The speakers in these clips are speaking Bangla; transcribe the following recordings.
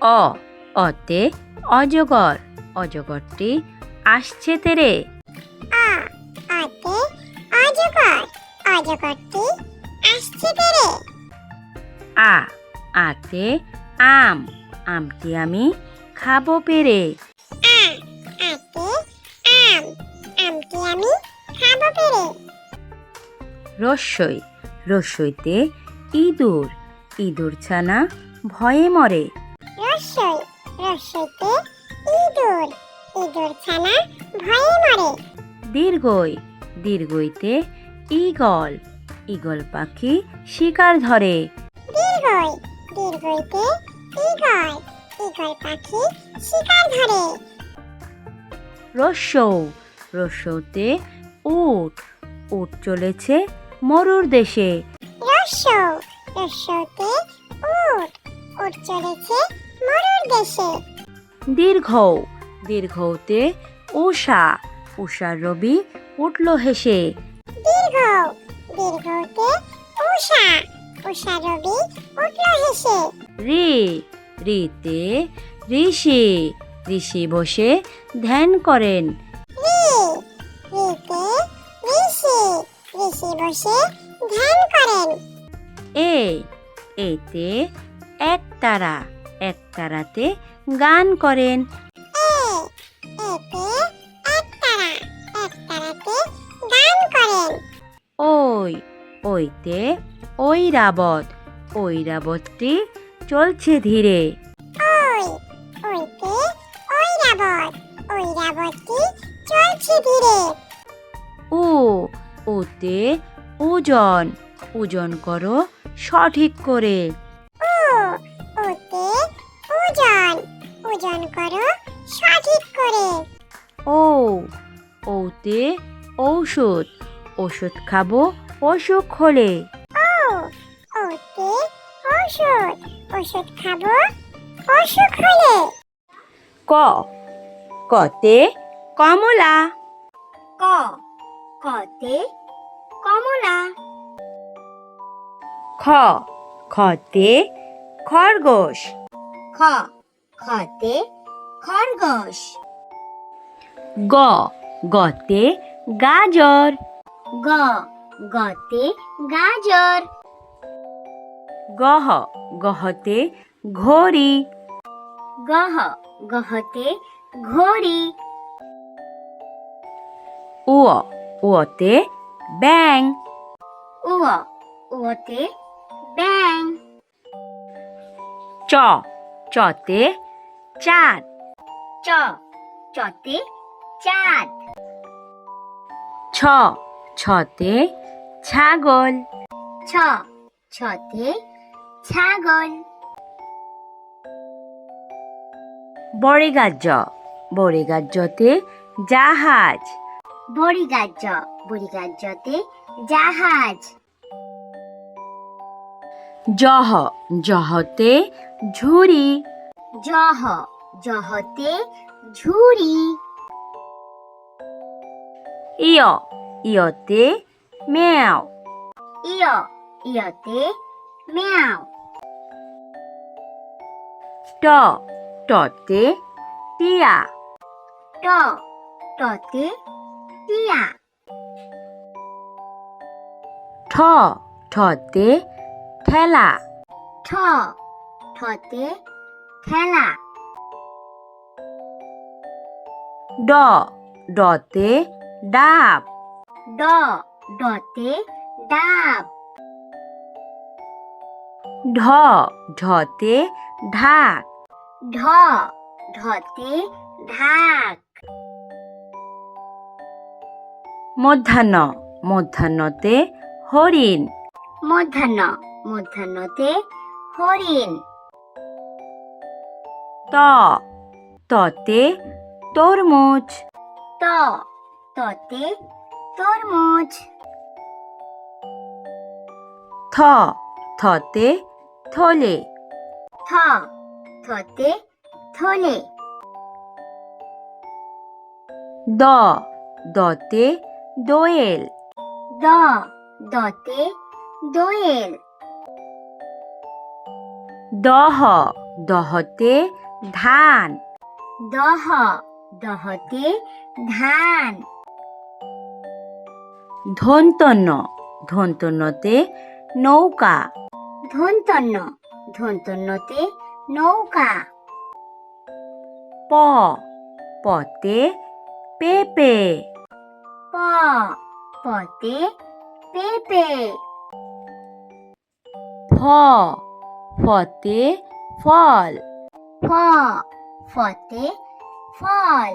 অ অতে অজগর অজগরটি আসছে তেরে। আ আতে অজগর অজগরটি আসছে তেরে। আ আতে আম আমটি আমি খাব পেরে। আ আতে আম আমটি আমি খাব পেরে। রস্যই রস্যইতে ইঁদুর ইঁদুর ছানা ভয়ে মরে। রসই ইঁদুর। ইঁদুর ছানা ভয়ে মরে। দীর্ঘই দীর্ঘইতে ঈগল। ঈগল পাখি শিকার ধরে। দীর্ঘই দীর্ঘইতে ঈগল। ঈগল পাখি শিকার ধরে। রস্যৌ রস্যৌতে উট। উট চলেছে মরুর দেশে। রস্যৌ রস্যৌতে উট। উট চলেছে মরুর দেশে। দীর্ঘৌ দীর্ঘৌতে উষা উষার রবি উঠল হেসে। দীর্ঘ দীর্ঘতে উষা উষা রবি উঠল হেসে। রি। রিতে ঋষি। ঋষি বসে ধ্যান করেন। রি। রিতে ঋষি। ঋষি বসে ধ্যান করেন। এ। এতে এক তারা। এক তারাতে গান করেন। ওই ওইতে ঐরাবত ঐরাবতটি চলছে ধীরে। ওই ওইতে ঐরাবত ঐরাবতটি চলছে ধীরে। উ ওতে ওজন ওজন করো সঠিক করে। ঔষধ ওষুধ খাব অসুখ হলে। ওষুধ। ওষুধ খাব অসুখ হলে। ক কতে কমলা। ক কতে কমলা। খ খতে খরগোশ। খ খতে খরগোশ। গ গতে গাজর। গ গতে গাজর। গহ গহতে ঘড়ি। গহ গহতে ঘড়ি। উ উতে ব্যাং উ ওতে ব্যাং চ চতে চাঁদ। চ চতে চাঁদ। ছ। ছতে ছাগল। ছ। ছতে ছাগল। বড়ে গাজ্য বড়ে গাজ্যতে জাহাজ। বড়িগাজ্য বড়িগাজ্যতে জাহাজ। জহ। জহতে ঝুরি জহ। জহতে ঝুরি ইয় ইয়তে মেও ইয় ইয়তে ম্যাও ট টতে টিয়া ট টতে টিয়া ঠ ঠতে ঠেলা ঠ ঠতে ঠেলা ড ডতে ডাব। ড ডতে ডাব। ঢ ঢতে ঢাক। ঢ ঢতে ঢাক। মধ্যাহ্ন মধ্যাহ্নতে হরিণ। মধ্যাহ্ন মধ্যাহ্নতে হরিণ। ত ততে তরমুজ। ত ততে তরমুজ থ থতে থলে। থ থতে থলে। দ দতে দোয়েল। দ দতে দোয়েল। দহ দহতে ধান। দহ দহতে ধান। ধন্তন্য ধন্তন্যতে নৌকা। ধন্তন্য ধন্তন্যতে নৌকা। প। পতে পেঁপে। প। পতে পেঁপে। ফ। ফতে ফল। ফ। ফতে ফল।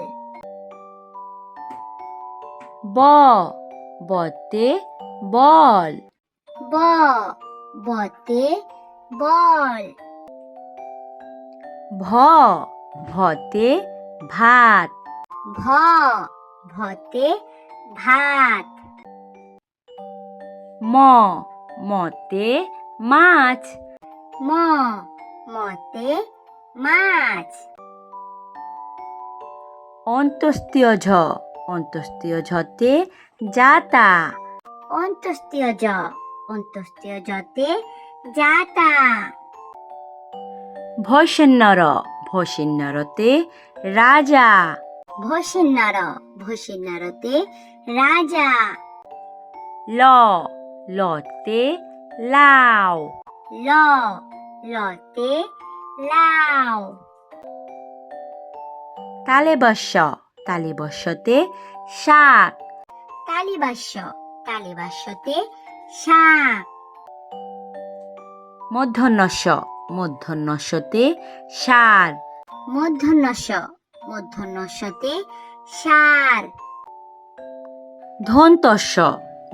ব। বতে বল। ব বতে বল। ভ ভতে ভাত। ভ ভতে ভাত। ম মতে মাছ। ম মতে মাছ। অন্তস্তীয় ঝ। অন্তস্তীয় ঝতে যাতা। অন্তস্তীয় জ অন্তস্তীয় জতে যাতা। ভৈষণ্যর ভৈষণ্যরতে রাজা। ভসিন্নর ভসিন্নরতে রাজা। ল লতে লাও। ল লতে লাউ তালেবস্য তালেবস্যতে শাক। তালিবাস্য তালিবাস্যতে শাক। মধ্যাহ্নস্য মধ্যাহ্নস্যতে সার। মধ্যাহ্নস্য মধ্যাহ্নস্যতে সার। ধন্তস্য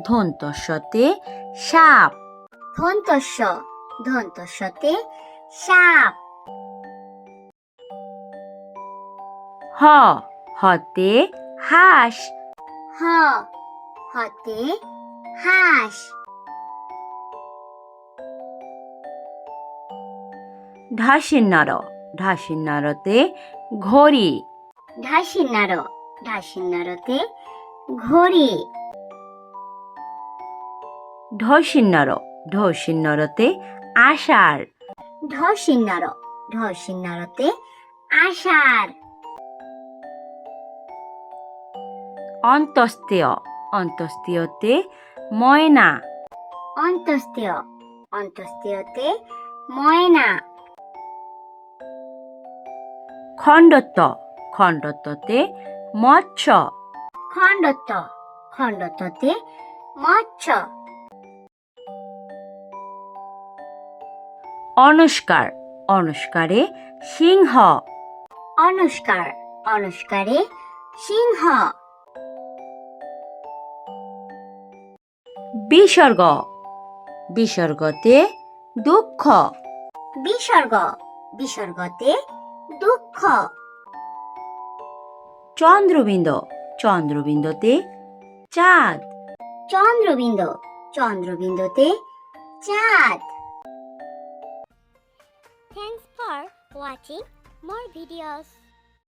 ধন্তস্যতে সাপ। ধন্তস্য ধন্তস্যতে সাপ। হ হতে হাঁস। হ হতে হাঁস। ঢাসিন্নর ঢাসিন্নরতে ঘড়ি। ঢাসিন্নার ঢাসিন্নারতে ঘড়ি। ঢসিন্নর ঢসিন্নরতে আষাঢ়। ঢসিন্নার ঢসিন্নারতে আষাঢ়। অন্তস্তেয় অন্তস্তেয়তে ময়না। অন্তস্তীয় অন্তস্তীয়তে ময়না। খণ্ডত্ব। খণ্ডত্বতে মৎস্য। খণ্ডত্ব। খণ্ডত্বতে মৎস্য। অনুষ্কার। অনুষ্কারে সিংহ। অনুষ্কার। অনুষ্কারে সিংহ। বিসর্গ। বিসর্গতে দুঃখ। বিসর্গ। বিসর্গতে দুঃখ। চন্দ্রবিন্দু। চন্দ্রবিন্দুতে চাঁদ। চন্দ্রবিন্দু। চন্দ্রবিন্দুতে চাঁদ। Thanks for watching more videos.